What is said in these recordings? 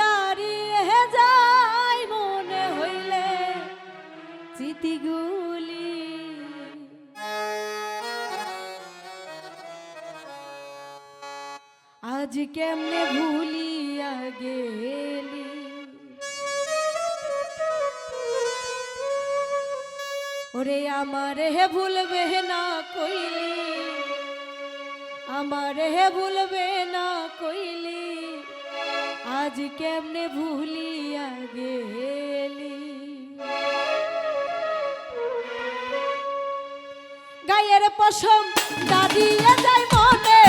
দাঁড়িয়ে যাই মনে হইলে স্মৃতিগুলি আজ কেমনে ভুলিয়া গেলি? ওরে আমার হে ভুলবে না কইলি, আমার হে ভুলবে না কইলি। আজ কেমনে ভুলিয়া গেলি? গায়ের পশম দাদিয়ে যায় মনে।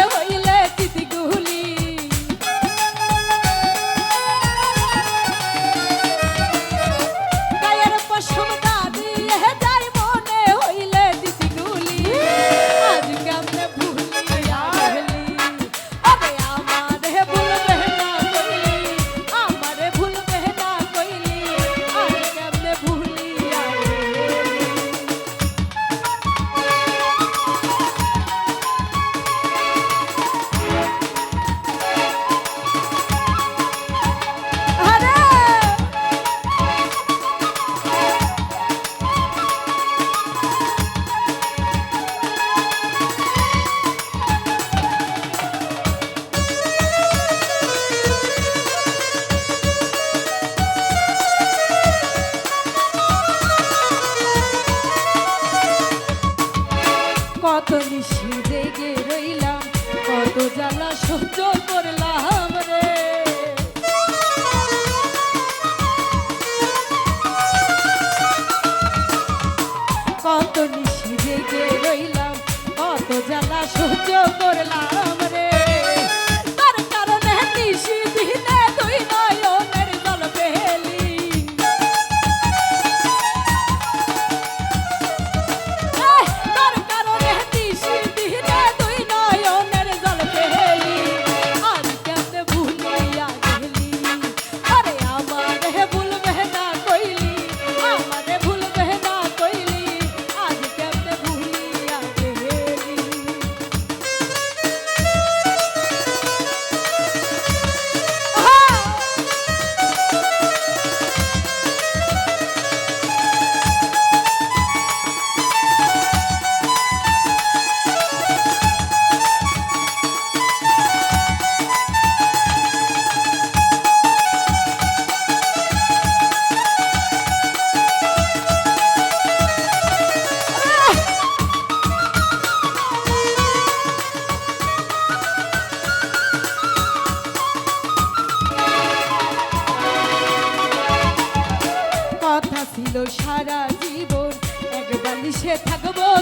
কত নিশি জেগে রইলাম। কত জ্বালা সহ্য করলাম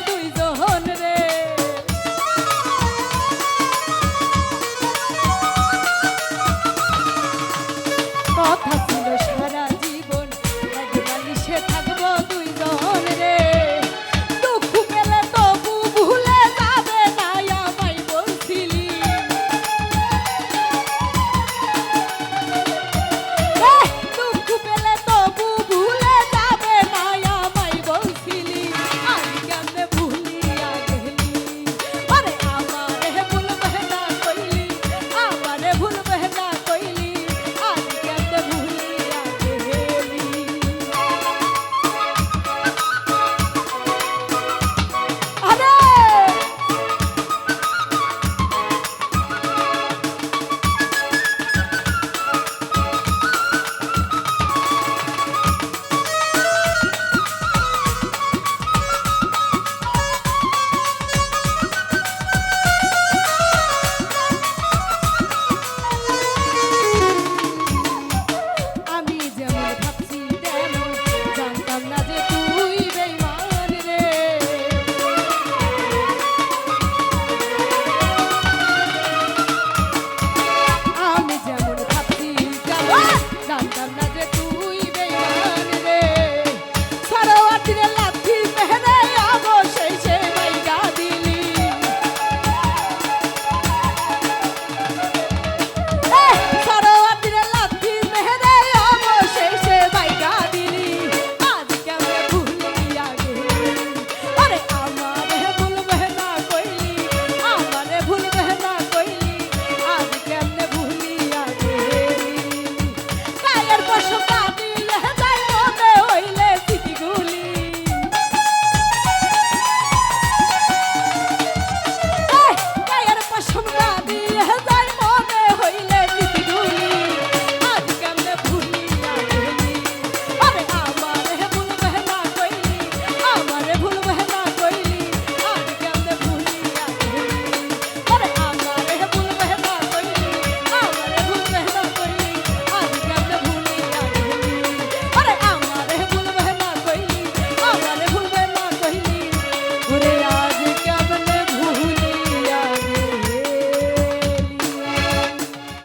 দুইজন রে